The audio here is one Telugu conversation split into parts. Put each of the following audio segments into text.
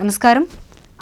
నమస్కారం.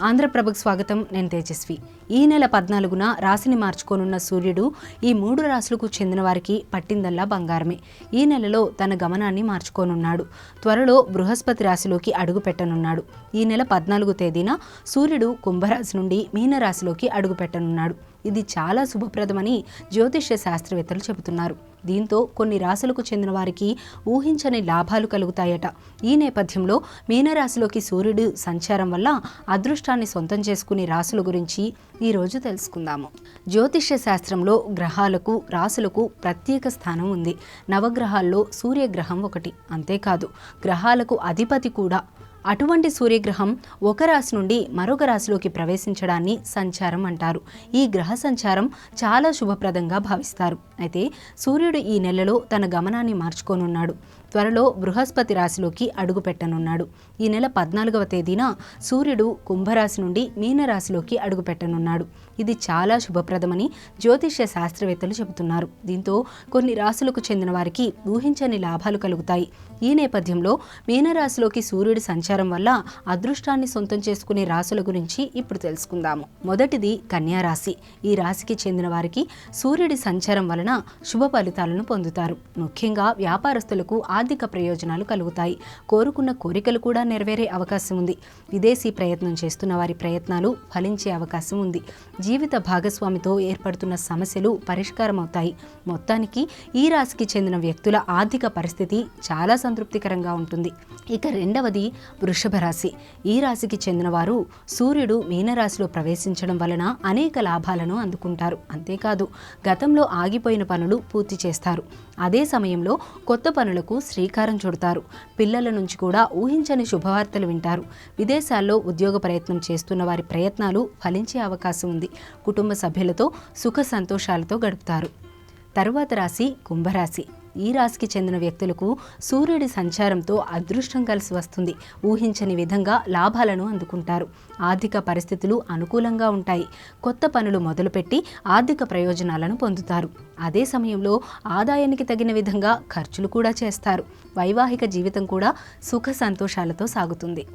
ఆంధ్రప్రభకు స్వాగతం. నేను తేజస్వి. ఈ నెల పద్నాలుగున రాశిని మార్చుకోనున్న సూర్యుడు ఈ మూడు రాశులకు చెందిన వారికి పట్టిందల్లా బంగారమే. ఈ నెలలో తన గమనాన్ని మార్చుకోనున్నాడు. త్వరలో బృహస్పతి రాశిలోకి అడుగు పెట్టనున్నాడు. ఈ నెల పద్నాలుగు తేదీన సూర్యుడు కుంభరాశి నుండి మీనరాశిలోకి అడుగు పెట్టనున్నాడు. ఇది చాలా శుభప్రదమని జ్యోతిష్య శాస్త్రవేత్తలు చెబుతున్నారు. దీంతో కొన్ని రాశులకు చెందిన వారికి ఊహించని లాభాలు కలుగుతాయట. ఈ నేపథ్యంలో మీనరాశిలోకి సూర్యుడు సంచారం వల్ల అదృష్టాన్ని సొంతం చేసుకునే రాశుల గురించి ఈరోజు తెలుసుకుందాము. జ్యోతిష్య శాస్త్రంలో గ్రహాలకు రాశులకు ప్రత్యేక స్థానం ఉంది. నవగ్రహాల్లో సూర్యగ్రహం ఒకటి. అంతేకాదు గ్రహాలకు అధిపతి కూడా అటువంటి సూర్యగ్రహం ఒక రాశి నుండి మరొక రాశిలోకి ప్రవేశించడాన్ని సంచారం అంటారు. ఈ గ్రహ సంచారం చాలా శుభప్రదంగా భావిస్తారు. అయితే సూర్యుడు ఈ నెలలో తన గమనాన్ని మార్చుకోనున్నాడు. త్వరలో బృహస్పతి రాశిలోకి అడుగుపెట్టనున్నాడు ఈ నెల పద్నాలుగవ తేదీన సూర్యుడు కుంభరాశి నుండి మీనరాశిలోకి అడుగుపెట్టనున్నాడు ఇది చాలా శుభప్రదమని జ్యోతిష్య శాస్త్రవేత్తలు చెబుతున్నారు. దీంతో కొన్ని రాశులకు చెందిన వారికి ఊహించని లాభాలు కలుగుతాయి. ఈ నేపథ్యంలో మీనరాశిలోకి సూర్యుడి సంచారం వల్ల అదృష్టాన్ని సొంతం చేసుకునే రాశుల గురించి ఇప్పుడు తెలుసుకుందాము. మొదటిది కన్యా రాశి. ఈ రాశికి చెందిన వారికి సూర్యుడి సంచారం వలన శుభ ఫలితాలను పొందుతారు. ముఖ్యంగా వ్యాపారస్తులకు ఆర్థిక ప్రయోజనాలు కలుగుతాయి. కోరుకున్న కోరికలు కూడా నెరవేరే అవకాశం ఉంది. విదేశీ ప్రయత్నం చేస్తున్న వారి ప్రయత్నాలు ఫలించే అవకాశం ఉంది. జీవిత భాగస్వామితో ఏర్పడుతున్న సమస్యలు పరిష్కారం అవుతాయి మొత్తానికి ఈ రాశికి చెందిన వ్యక్తుల ఆర్థిక పరిస్థితి చాలా సంతృప్తికరంగా ఉంటుంది. ఇక రెండవది వృషభ రాశి ఈ రాశికి చెందినవారు సూర్యుడు మీనరాశిలో ప్రవేశించడం వలన అనేక లాభాలను అందుకుంటారు. అంతేకాదు గతంలో ఆగిపోయిన పనులు పూర్తి చేస్తారు. అదే సమయంలో కొత్త పనులకు శ్రీకారం చుడతారు. పిల్లల నుంచి కూడా ఊహించని శుభవార్తలు వింటారు. విదేశాల్లో ఉద్యోగ ప్రయత్నం చేస్తున్న వారి ప్రయత్నాలు ఫలించే అవకాశం ఉంది. కుటుంబ సభ్యులతో సుఖ సంతోషాలతో గడుపుతారు. తరువాత రాశి కుంభరాశి. ఈ రాశికి చెందిన వ్యక్తులకు సూర్యుడి సంచారంతో అదృష్టం కలిసి వస్తుంది. ఊహించని విధంగా లాభాలను అందుకుంటారు. ఆర్థిక పరిస్థితులు అనుకూలంగా ఉంటాయి. కొత్త పనులు మొదలుపెట్టి ఆర్థిక ప్రయోజనాలను పొందుతారు. అదే సమయంలో ఆదాయానికి తగిన విధంగా ఖర్చులు కూడా చేస్తారు. వైవాహిక జీవితం కూడా సుఖ సంతోషాలతో సాగుతుంది.